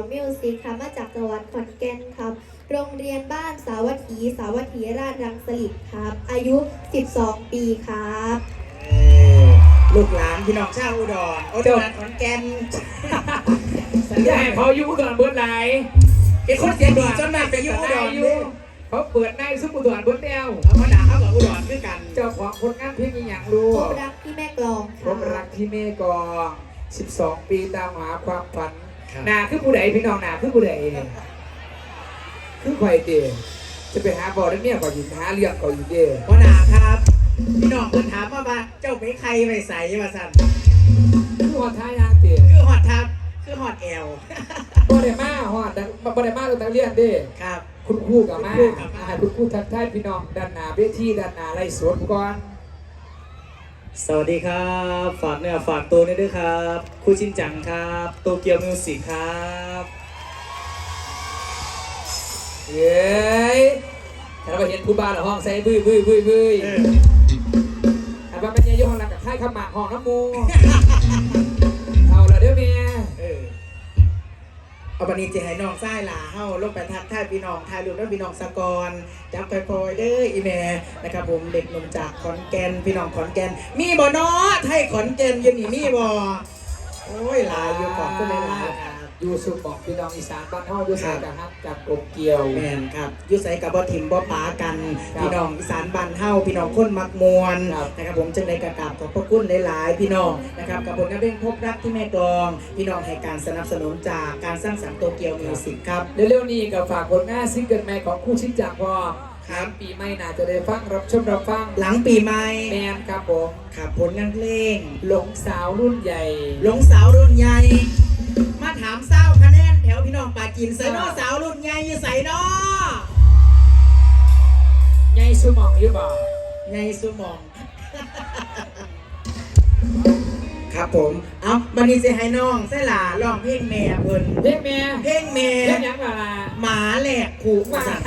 ยวมิวสิกค่ะมาจากจังหวัดขอนแก่นครับโรงเรียนบ้านสาวัตถี สาวัตถีราชรังสลิดครับ อายุ 12 ปีครับเออลูกหลานพี่น้องชาวอุดรอุดรขอนแก่นสัญญาให้เขาอยู่อุดรเบิดไหลายเป็นคนเสียงดีจนมากไปอยู่อุดรอยู่เขาเปิดในซุปอุดรเบิดแล้วธรรมดาเขากับอุดรคือกันเจ้าของผลงานเพลงอีหยังรู้พบรักที่แม่กลองพบรักที่เมกอง12 ปีตามหาความฝันครับ หนาคือผู้ใดพี่น้องหนาคือผู้ใดคือใครเตะจะไปหาบอลแล้วเนี่ยก่อนยินหาเรื่องก่อนยินเด้พ่อหนาครับ พี่น้องเพิ่นถามมาว่าเจ้าไปใครไปใส่มาสั่นคือหอดท้ายยางเตะคือฮอดทับคือฮอดแอลบอลได้มาหอดบอลได้มาเราตั้งเรียนเด้ครับ คุณครูกับมาคุณครูกับมาให้คุณครูทักทายพี่น้องด้านหน้าเวทีด้านหน้าไรสวนก่อน สวัสดีครับ ฝากเนื้อฝากตัวด้วยด้วยครับครูชินจังครับโตเกียวมิวสิกครับเย้ยถ้าเราเห็นครูบาหรือห้องใส่บื้อบื้อบื้อบื้อเอออันว่าเป็นยังยห้องรักกับค่ายขมากห้องน้ำมูเอาละเด้อเมีย เอาบันนี้จะให้น้องไส้หลาเฮาลงไปทักทายพี่น้องทายลูกแล้วพี่น้องสะกอนจับไปพลอยเด้ออีแม่นะครับผมเด็กหนุ่มจากขอนแก่นพี่น้องขอนแก่น มีบ่เนาะไทยขอนแก่นอยืนนี่มีบ่โอ้ยหลายอยู่ขอบคุณหลายๆครับ อยู่สุขบอกพี่น้องอีสานบ้านเฮาอยู่สายกับฮักจากกบเกี่ยว แมนครับอยุใสกับบ่ทิมบ่ปากัน ครับพี่น้องอีสานบ้านเฮาพี่น้องคนมักมวนครับนะครับผมจึงได้กระกราบขอบพระคุณหลาย ๆ พี่น้องนะครับกับผลงานเพลงพบรักที่แม่กลอง พี่น้องให้การสนับสนุนจากการสร้างสรรค์โตเกียวมิวสิกครับ เร็วๆนี้ก็ฝากผลงานซิงเกิลใหม่ของคู่ชิดจากพ่อครับ ปีใหม่น่าจะได้ฟังรับชมรับฟังหลังปีใหม่แมนครับผม ครับผลงานเพลงหลงสาวรุ่นใหญ่ หลงสาวรุ่นใหญ่มา ถามเศร้าคะแนนแถวพี่น้องปาจีนใส่นอสาวรุ่นใหญ่อยู่ใส่นอใหญ่สมองอยู่บ่ใหญ่สุหมอง ครับผม เอาบันนี้จะให้น้องใส่หลาร้องเพลงแม่เพิ่นเรียกแม่เพลงแม่เรียกหยังล่ะล่ะหมาแหลกผูกว่าว่า